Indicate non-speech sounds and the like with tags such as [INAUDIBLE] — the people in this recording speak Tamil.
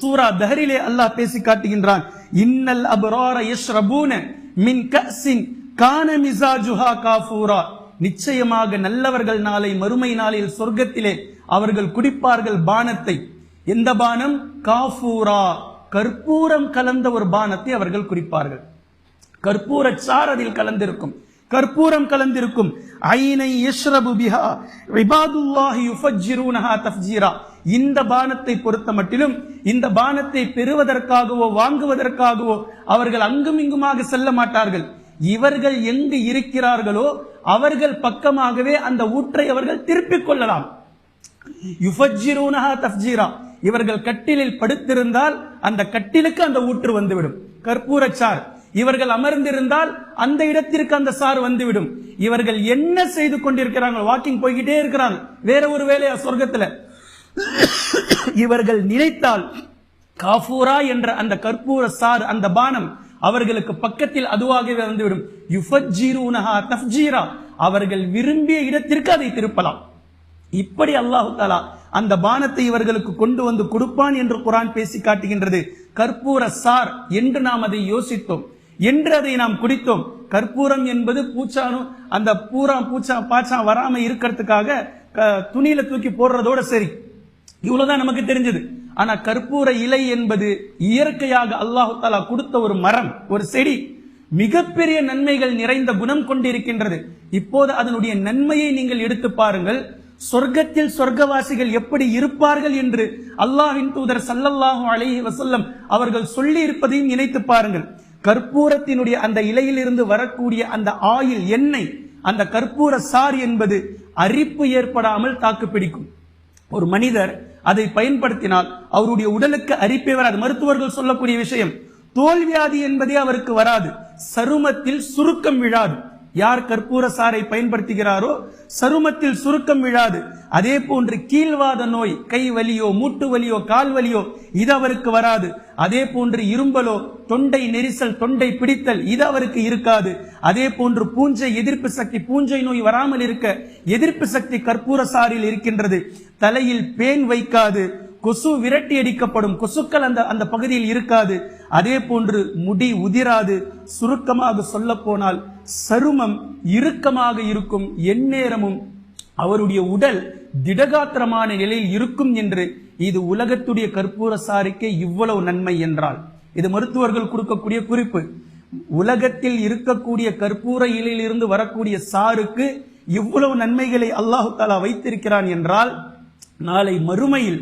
சூரா தஹரிலே அல்லாஹ் பேசி காட்டுகின்றான். இன்னல் அபரார யஷ்ரபூன மின் கஸின் கான மிசாஜுஹா காஃபூரா. நிச்சயமாக நல்லவர்கள் நாளை மறுமை நாளில் சொர்க்கத்திலே அவர்கள் குடிப்பார்கள் பானத்தை. எந்த பானம்? காஃபூரா. கற்பூரம் கலந்த ஒரு பானத்தை அவர்கள் குறிப்பார்கள் கற்பூர சார் அதில் கலந்திருக்கும். கற்பூரம் கலந்திருக்கும். ஐனை யஷ்ரபு பிஹா. இபாதுல்லாஹி யுஃபஜ்ஜிரூனஹா தஃப்ஜீரா. இந்த பானத்தை பொறுத்த மட்டிலும் இந்த பானத்தை பெறுவதற்காகவோ வாங்குவதற்காகவோ அவர்கள் அங்கும் இங்குமாக செல்ல மாட்டார்கள். இவர்கள் எங்கு இருக்கிறார்களோ அவர்கள் பக்கமாகவே அந்த ஊற்றை அவர்கள் திருப்பிக் கொள்ளலாம். இவர்கள் கட்டிலில் படுத்திருந்தால் அந்த கட்டிலுக்கு அந்த ஊற்று வந்துவிடும். கற்பூரச்சார் இவர்கள் அமர்ந்திருந்தால் அந்த இடத்திற்கு அந்த சார் வந்துவிடும். இவர்கள் என்ன செய்து கொண்டிருக்கிறாங்க வாக்கிங் போய்கிட்டே இருக்கிறாங்க வேற ஒரு வேலையா? சொர்க்கத்துல. [COUGHS] இவர்கள் நினைத்தால் காஃபூரா என்ற அந்த கற்பூர சார் அந்த பானம் அவர்களுக்கு பக்கத்தில் அதுவாகவே வந்துவிடும். யுஃபஜ்ஜீரூனஹா தஃஜீரா அவர்கள் விரும்பிய இடத்திற்கு அதை திருப்பலாம். இப்படி அல்லாஹு தாலா அந்த பானத்தை இவர்களுக்கு கொண்டு வந்து கொடுப்பான் என்று குரான் பேசி காட்டுகின்றது. கற்பூர சார் என்று நாம் அதை யோசித்தோம். என்று அதை நாம் குடித்தோம். கற்பூரம் என்பது பூச்சானும் அந்த பூரா பூச்சா பாச்சா வராம இருக்கிறதுக்காக க- துணியில தூக்கி போடுறதோட சரி. இவ்வளவுதான் நமக்கு தெரிஞ்சது. ஆனா கற்பூர இலை என்பது இயற்கையாக அல்லாஹு தாலா கொடுத்த ஒரு மரம் ஒரு செடி மிகப்பெரிய நன்மைகள் நிறைந்த குணம் கொண்டிருக்கின்றது. இப்போது அதனுடைய நன்மையை நீங்கள் எடுத்து பாருங்கள். சொர்க்கத்தில் சொர்க்கவாசிகள் எப்படி இருப்பார்கள் என்று அல்லாஹ்வின் தூதர் சல்லல்லாஹு அலைஹி வசல்லம் அவர்கள் சொல்லி இருப்பதையும் நினைத்து பாருங்கள். கற்பூரத்தினுடைய அந்த இலையிலிருந்து வரக்கூடிய அந்த ஆயில் எண்ணெய் அந்த கற்பூர சார் என்பது அரிப்பு ஏற்படாமல் தாக்கு பிடிக்கும். ஒரு மனிதர் அதை பயன்படுத்தினால் அவருடைய உடலுக்கு அரிப்பே வராது. மருத்துவர்கள் சொல்லக்கூடிய விஷயம் தோல்வியாதி என்பதே அவருக்கு வராது. சருமத்தில் சுருக்கம் விழாது. யார் கற்பூர சாறை பயன்படுத்துகிறாரோ சருமத்தில் சுருக்கம் விழாது. அதே போன்று கீழ்வாத நோய் கை வலியோ மூட்டு வலியோ கால் வலியோ இது அவருக்கு வராது. அதே போன்று இரும்பலோ தொண்டை நெரிசல் தொண்டை பிடித்தல் இது அவருக்கு இருக்காது. அதே போன்று பூஞ்சை எதிர்ப்பு சக்தி பூஞ்சை நோய் வராமல் இருக்க எதிர்ப்பு சக்தி கற்பூர சாறில் இருக்கின்றது. தலையில் பேன் வைக்காது. கொசு விரட்டி அடிக்கப்படும் கொசுக்கள் அந்த அந்த பகுதியில் இருக்காது. அதே போன்று முடி உதிராது. சுருக்கமாக சொல்ல போனால் சருமம் இறுக்கமாக இருக்கும் எந்நேரமும் அவருடைய உடல் திடகாத்திரமான நிலையில் இருக்கும் என்று இது உலகத்துடைய கற்பூர சாரிக்கே இவ்வளவு நன்மை என்றால். இது மருத்துவர்கள் கொடுக்கக்கூடிய குறிப்பு. உலகத்தில் இருக்கக்கூடிய கற்பூர இலையிலிருந்து வரக்கூடிய சாருக்கு இவ்வளவு நன்மைகளை அல்லாஹு தாலா வைத்திருக்கிறான் என்றால் நாளை மறுமையில்